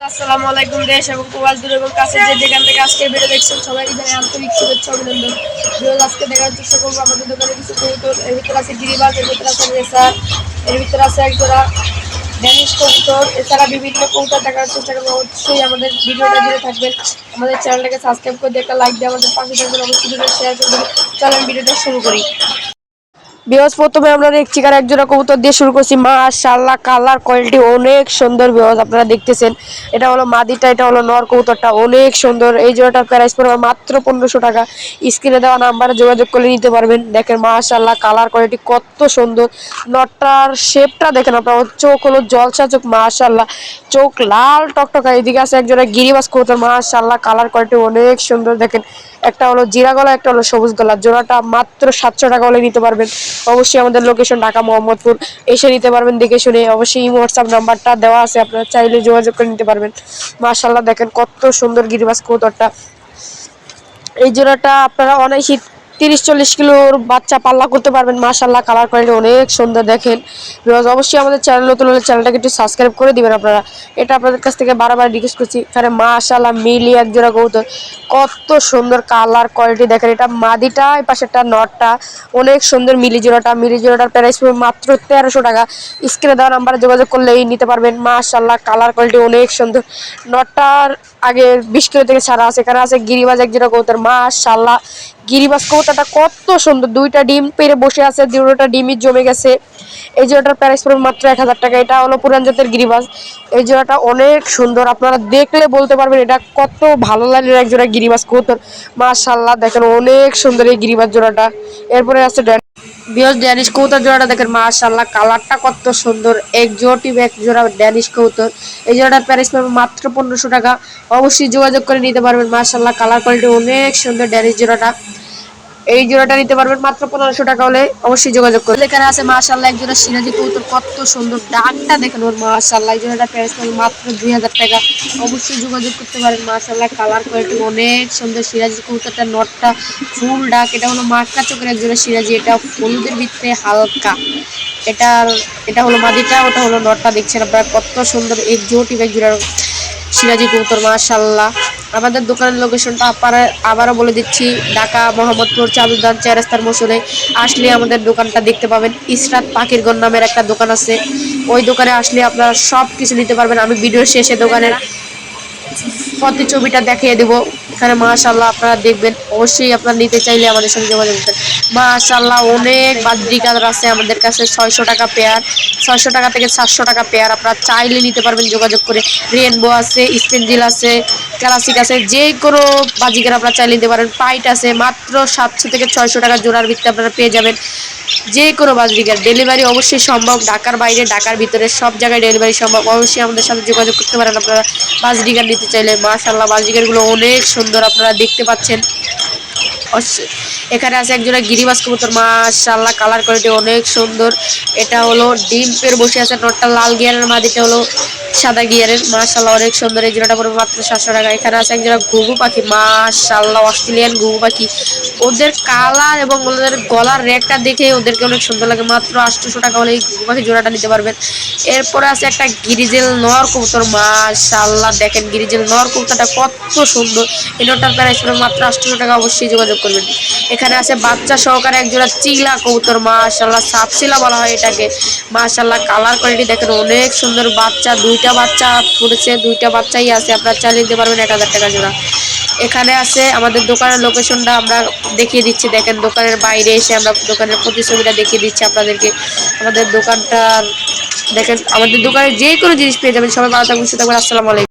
আসসালামু আলাইকুম দেশ এবং প্রবাস দূর এবং কাছে যে যেখান থেকে আজকে ভিডিও দেখছেন সবাই জানাই আন্তরিক শুভেচ্ছা অভিনন্দন। ভিডিও আজকে দেখার চেষ্টা করব আমাদের দোকানে কিছু কবুতর। এর ভিতরে আছে গিরিবাজ, এর ভিতরে আছে রেসার, এর ভিতরে আছে একজোড়া ড্যানিশ কবুতর। এছাড়া বিভিন্ন কবুতর দেখার চেষ্টা করব। অবশ্যই আমাদের ভিডিওটা জুড়ে থাকবেন। আমাদের চ্যানেলটাকে সাবস্ক্রাইব করে দিয়ে একটা লাইক দিয়ে আমাদের পাশে থাকবেন। অবশ্যই ভিডিও শেয়ার করবেন চলেন ভিডিওটা শুরু করি। বিহস প্রথমে আমরা দেখছি চিকার একজোড়া কবুতর দিয়ে শুরু করছি, মাশাআল্লাহ কালার কোয়ালিটি অনেক সুন্দর বিহস আপনারা দেখতেছেন। এটা হলো মাদিটা, এটা হলো নর কবুতরটা, অনেক সুন্দর। এই জোড়াটার প্রাইস পড়বে মাত্র পনেরোশো টাকা। স্ক্রিনে দেওয়া নাম্বারে যোগাযোগ করে নিতে পারবেন। দেখেন মাশাআল্লাহ কালার কোয়ালিটি কত সুন্দর। নটটার শেপটা দেখেন আপনার, চোখ হলো জলসা চোখ, মাশাআল্লাহ। চোখ লাল টকটকা, এদিকে আছে একজোড়া গিরিবাস কবুতর, মাশাআল্লাহ কালার কোয়ালিটি অনেক সুন্দর। দেখেন একটা হলো জিরা গলা, একটা হলো সবুজ গলা। জোড়াটা মাত্র সাতশো টাকা হলে নিতে পারবেন। অবশ্যই আমাদের লোকেশন ঢাকা, মোহাম্মদপুর। এসে নিতে পারবেন, দেখে শুনে। অবশ্যই হোয়াটসঅ্যাপ নাম্বারটা দেওয়া আছে, আপনারা চাইলে যোগাযোগ করে নিতে পারবেন। মার্শাল্লাহ দেখেন কত সুন্দর গিরিবাস কৌতরটা এই জোড়াটা আপনারা অনায়াসই তিরিশ চল্লিশ কিলোর বাচ্চা পাল্লা করতে পারবেন। মাশাল্লাহ কালার কোয়ালিটি অনেক সুন্দর দেখেন। বিকজ অবশ্যই আমাদের চ্যানেল নতুন হলে চ্যানেলটাকে একটু সাবস্ক্রাইব করে দিবেন আপনারা। এটা আপনাদের কাছ থেকে বারবার রিকোয়েস্ট করছি। এখানে মাশাল্লাহ মিলি এক জোড়া কৌতর কত সুন্দর কালার কোয়ালিটি দেখেন। এটা মাদিটা, এই পাশেরটা নটটা। অনেক সুন্দর মিলি জোড়াটা। মিলি জোড়াটার প্রাইস মাত্র তেরোশো টাকা। স্ক্রিনে দেওয়া নাম্বারে যোগাযোগ করলেই নিতে পারবেন। মাশাল্লাহ কালার কোয়ালিটি অনেক সুন্দর। নটটার আগে বিশ কিলো থেকে ছাড়া আছে, এখানে আছে গিরিবাজ এক জোড়া কৌতর মাশাল্লাহ গিরিবাজ কৌতাটা কত সুন্দর, দুইটা ডিম পেরে বসে আছে দুটোটা ডিমই জমে গেছে। এই জোড়াটার প্রাইস পড়বে মাত্র এক হাজার টাকা, এটা হলো পুরান জাতের গিরিবাজ। এই জোড়াটা অনেক সুন্দর, আপনারা দেখলে বলতে পারবেন এটা কত ভালো লাগে এক জোড়া গিরিবাজ কৌতর মাশাল্লাহ দেখেন অনেক সুন্দর এই গিরিবাজ জোড়াটা। এরপরে আছে বিয়স ড্যানিশ কৌতর জোড়াটা দেখেন মাশাল্লাহ কালারটা কত সুন্দর এক জোটি এক জোড়া ড্যানিশ কৌতর এই জোড়াটা প্যারিস পাবেন মাত্র পনেরোশো টাকা। অবশ্যই যোগাযোগ করে নিতে পারবেন মাশাল্লাহ কালার কোয়ালিটি অনেক সুন্দর ড্যানিশ জোড়াটা। এই জোড়াটা নিতে পারবেন মাত্র পনেরোশো টাকা হলে অবশ্যই যোগাযোগ করুন। এখানে আছে মাশাল্লাহ এক জোড়া সিরাজি কৌতর কত সুন্দর ডাকটা দেখেন ওর মাশাল্লাহ এই জোড়াটা পড়বে মাত্র দুই হাজার টাকা। অবশ্যই যোগাযোগ করতে পারেন মাশাল্লাহ কালার কোয়ালিটি অনেক সুন্দর সিরাজি কৌতরটা নটটা ফুল ডাক। এটা হলো মাক্কা চোখের এক জোড়া সিরাজি, এটা হলুদের ভিতরে হালকা। এটার এটা হলো মাদিটা, ওটা হলো নটটা। দেখছেন আপনারা কত সুন্দর, এক জোটি এক জোড়ার সিরাজি কবুতর মাশাল্লাহ আমাদের দোকানের লোকেশনটা আপনারা আবারও বলে দিচ্ছি, ঢাকা, মোহাম্মদপুর চাঁদুদান রাস্তার মসুলে আসলে আমাদের দোকানটা দেখতে পাবেন। ইসরাত পাখির গন নামের একটা দোকান আছে। ওই দোকানে আসলে আপনারা সব কিছু নিতে পারবেন। আমি ভিডিও শেষে দোকানের প্রতি ছবিটা দেখিয়ে দেবো। এখানে মাশাল্লাহ আপনারা দেখবেন, অবশ্যই আপনারা নিতে চাইলে আমাদের সঙ্গে যোগাযোগ করবেন। মাশাল্লাহ অনেক বাদ্রি কালার আছে আমাদের কাছে, ছয়শো টাকা পেয়ার, ছয়শো টাকা থেকে সাতশো টাকা পেয়ার আপনারা চাইলে নিতে পারবেন যোগাযোগ করে। রেনবো আছে স্পেন্ডিল আছে, ক্লাসিক আছে যে কোনো বাজিকার আপনারা চাইলে নিতে পারেন। পাইট আছে, মাত্র সাতশো থেকে ছয়শো টাকা জোড়ার ভিত্তি আপনারা পেয়ে যাবেন। যে কোনো বাজরিকার ডেলিভারি অবশ্যই সম্ভব। ঢাকার বাইরে, ঢাকার ভিতরে সব জায়গায় ডেলিভারি সম্ভব। অবশ্যই আমাদের সাথে যোগাযোগ করতে পারেন আপনারা। বাজরিকার নিতে চাইলে। মাশাল্লাহ বাজরিকারগুলো অনেক সুন্দর আপনারা দেখতে পাচ্ছেন। এখানে আছে একজোড়া গিরিবাস কবুতর মাশাল্লাহ কালার কোয়ালিটি অনেক সুন্দর। এটা হলো ডিম পের বসে আছে, নটটা লাল গিয়ারের মাদিটা হলো সাদা গিয়ারের। মাশাল্লাহ অনেক সুন্দর। এই জোড়াটা পড়বে মাত্র সাতশো টাকা। এখানে আছে একজোড়া ঘুঘু পাখি মাশাল্লাহ অস্ট্রেলিয়ান ঘুঘু পাখি। ওদের কালার এবং ওদের গলার রেকটা দেখে ওদেরকে অনেক সুন্দর লাগে। মাত্র আটশোশো টাকা হলে এই ঘুঘু পাখি জোড়াটা নিতে পারবেন। এরপরে আছে একটা গিরিজেল নর কবুতর মাশাল্লাহ দেখেন গিরিজেল নর কবুতরটা কত সুন্দর। এই নটার প্রাইস মাত্র আটশোশো টাকা। অবশ্যই যোগাযোগ করবেন। এখানে আছে বাচ্চা সহকারে একজোড়া চিলা কবুতর মাশাল্লাহ সাপশিলা বলা হয় এটাকে। মাশাল্লাহ কালার কোয়ালিটি দেখেন, অনেক সুন্দর বাচ্চা, দুইটা বাচ্চা ফুটেছে দুইটা বাচ্চাই আছে, আপনারা চালিয়ে দিতে পারবেন এক হাজার টাকা জোড়া। এখানে আছে আমাদের দোকানের লোকেশনটা আমরা দেখিয়ে দিচ্ছি, দেখেন দোকানের বাইরে এসে আমরা দোকানের প্রতিছবিটা দেখিয়ে দিচ্ছি আপনাদেরকে। আমাদের দোকানটা দেখেন, আমাদের দোকানে যে কোনো জিনিস পেয়ে যাবেন। সবাই ভালো থাকবেন সুতরাং আসসালামু আলাইকুম।